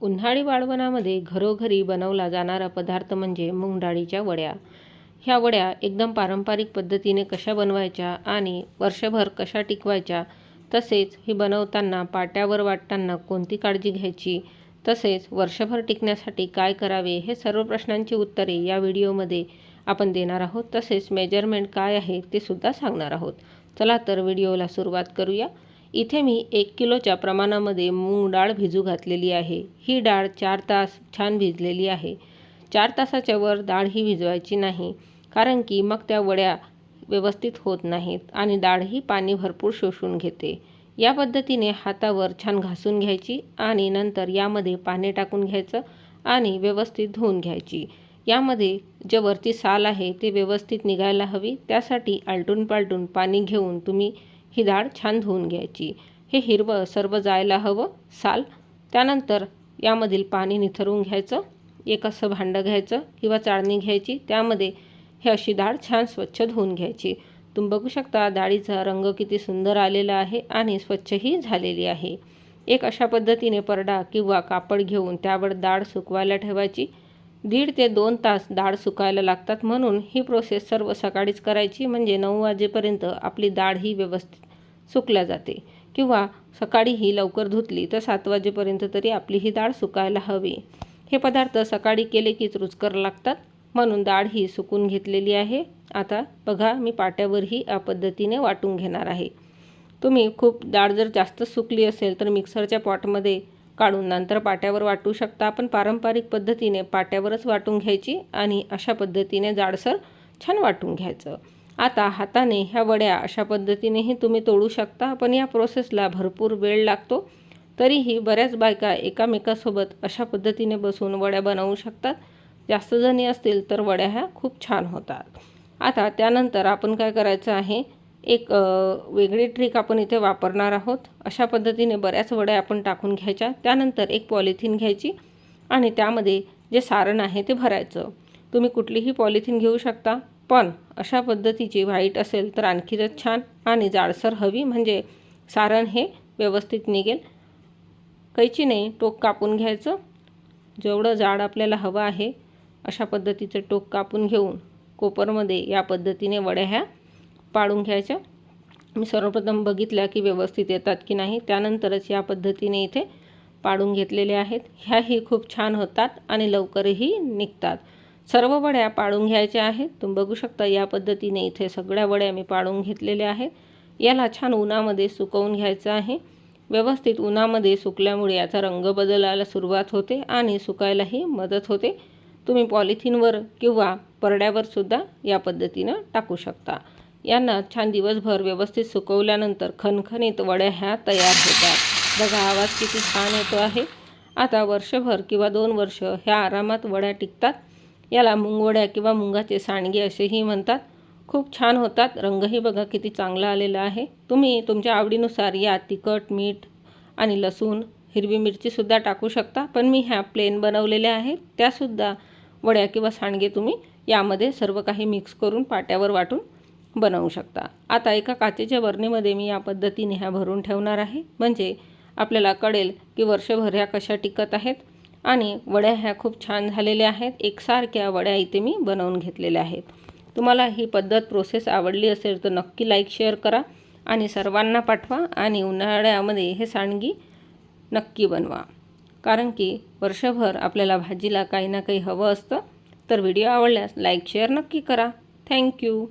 उन्हाळी वाळवणामध्ये घरोघरी बनवला जाणारा पदार्थ म्हणजे मूगडाळीच्या वड्या. ह्या वड्या एकदम पारंपरिक पद्धतीने कशा बनवायच्या आणि वर्षभर कशा टिकवायच्या तसेच ही बनवताना पाट्यावर वाटताना कोणती काळजी घ्यायची तसेच वर्षभर टिकण्यासाठी काय करावे हे सर्व प्रश्नांची उत्तरे या व्हिडिओमध्ये आपण देणार आहोत. तसेच मेजरमेंट काय आहे ते सुद्धा सांगणार आहोत. चला तर व्हिडिओला सुरुवात करूया. इथे मी एक किलोच्या प्रमाणामध्ये मूग डाळ भिजू घातलेली आहे. ही डाळ चार तास छान भिजलेली आहे. चार तासाच्या वर डाळ ही भिजवायची नाही कारण की मग त्या वड्या व्यवस्थित होत नाहीत आणि डाळही पाणी भरपूर शोषून घेते. या पद्धतीने हातावर छान घासून घ्यायची आणि नंतर यामध्ये पाणी टाकून घ्यायचं आणि व्यवस्थित धुवून घ्यायची. यामध्ये जे वरती साल आहे ते व्यवस्थित निघायला हवी. त्यासाठी आलटून पालटून पाणी घेऊन तुम्ही ही डाळ छान धुवून घ्यायची. हे हिरवं सर्व जायला हवं साल. त्यानंतर यामधील पाणी निथरून घ्यायचं एक असं भांडं घ्यायचं किंवा चाळणी घ्यायची. त्यामध्ये हे अशी डाळ छान स्वच्छ धुवून घ्यायची. तुम्ही बघू शकता डाळीचा रंग किती सुंदर आलेला आहे आणि स्वच्छही झालेली आहे. एक अशा पद्धतीने परडा किंवा कापड घेऊन त्यावर डाळ सुकवायला ठेवायची. दीड ते दोन तास डाळ सुकायला लागतात म्हणून ही प्रोसेस सर्व सकाळीच करायची. म्हणजे नऊ वाजेपर्यंत आपली डाळ ही व्यवस्थित सुकल्या जाते. किंवा सकाळी ही लवकर धुतली तर सात वाजेपर्यंत तरी आपली ही डाळ सुकायला हवी. हे पदार्थ सकाळी केले कीच रुचकर लागतात. म्हणून डाळ ही सुकून घेतलेली आहे. आता बघा मी पाट्यावरही या पद्धतीने वाटून घेणार आहे. तुम्ही खूप डाळ जर जास्त सुकली असेल तर मिक्सरच्या पॉटमध्ये काढून नंतर पाट्यावर वाटू शकता. आपण पारंपरिक पद्धतीने पाट्यावरच वाटून घ्यायची आणि अशा पद्धतीने जाडसर छान वाटून घ्यायचं. आता हाताने ह्या वड्या अशा पद्धतीनेही तुम्ही तोडू शकता. पण या प्रोसेसला भरपूर वेळ लागतो. तरीही बऱ्याच बायका एकामेकासोबत अशा पद्धतीने बसून वड्या बनवू शकतात. जास्त जणी असतील तर वड्या ह्या खूप छान होतात. आता त्यानंतर आपण काय करायचं आहे? एक वेगळी ट्रिक आपण इथे वापरणार आहोत. अशा पद्धतीने बऱ्याच वड्या आपण टाकून घ्यायच्या. त्यानंतर एक पॉलिथिन घ्यायची आणि त्यामध्ये जे सारण आहे ते भरायचं. तुम्ही कुठलीही पॉलिथिन घेऊ शकता पण अशा पद्धतीची व्हाईट असेल तर आणखीनच छान आणि जाडसर हवी म्हणजे सारण हे व्यवस्थित निघेल. कैचीने टोक कापून घ्यायचं. जेवढं जाड आपल्याला हवं आहे अशा पद्धतीचं टोक कापून घेऊन कोपरमध्ये या पद्धतीने वड्या ह्या पाडून घ्यायच्या. मी सर्वप्रथम बघितल्या की व्यवस्थित येतात की नाही त्यानंतरच या पद्धतीने इथे पाडून घेतलेले आहेत. ह्याही खूप छान होतात आणि लवकरही निघतात. सर्व वड्या पाळून घ्यायच्या आहेत. तुम्ही बघू शकता या पद्धतीने इथे सगळ्या वड्या मी पाळून घेतलेल्या आहेत. याला छान उन्हामध्ये सुकवून घ्यायचं आहे. व्यवस्थित उन्हामध्ये सुकल्यामुळे याचा रंग बदलायला सुरुवात होते आणि सुकायलाही मदत होते. तुम्ही पॉलिथिनवर किंवा परड्यावर सुद्धा या पद्धतीनं टाकू शकता. यांना छान दिवसभर व्यवस्थित सुकवल्यानंतर खणखणीत वड्या ह्या तयार होतात. बघा आवाज किती छान येतो आहे. आता वर्षभर किंवा दोन वर्ष ह्या आरामात वड्या टिकतात. याला मुंगोड्या किंवा मुंगाचे सांडगे असेही म्हणतात. खूप छान होतात. रंगही बघा किती चांगला आलेला आहे. तुम्ही तुमच्या आवडीनुसार या तिखट मीठ आणि लसूण हिरवी मिरचीसुद्धा टाकू शकता. पण मी ह्या प्लेन बनवलेल्या आहेत. त्यासुद्धा वड्या किंवा सांडगे तुम्ही यामध्ये सर्व काही मिक्स करून पाट्यावर वाटून बनवू शकता. आता एका काचेच्या बरणीमध्ये मी या पद्धतीने ह्या भरून ठेवणार आहे. म्हणजे आपल्याला कळेल की वर्षभर ह्या कशा टिकत आहेत आणि वड्या ह्या खूप छान झालेल्या आहेत. एकसारख्या वड्या इथे मी बनवून घेतलेल्या आहेत. तुम्हाला ही पद्धत प्रोसेस आवडली असेल तर नक्की लाईक शेअर करा आणि सर्वांना पाठवा आणि उन्हाळ्यामध्ये हे सांडगी नक्की बनवा. कारण की वर्षभर आपल्याला भाजीला काही ना काही हवं असतं. तर व्हिडिओ आवडल्यास लाईक शेअर नक्की करा. थँक्यू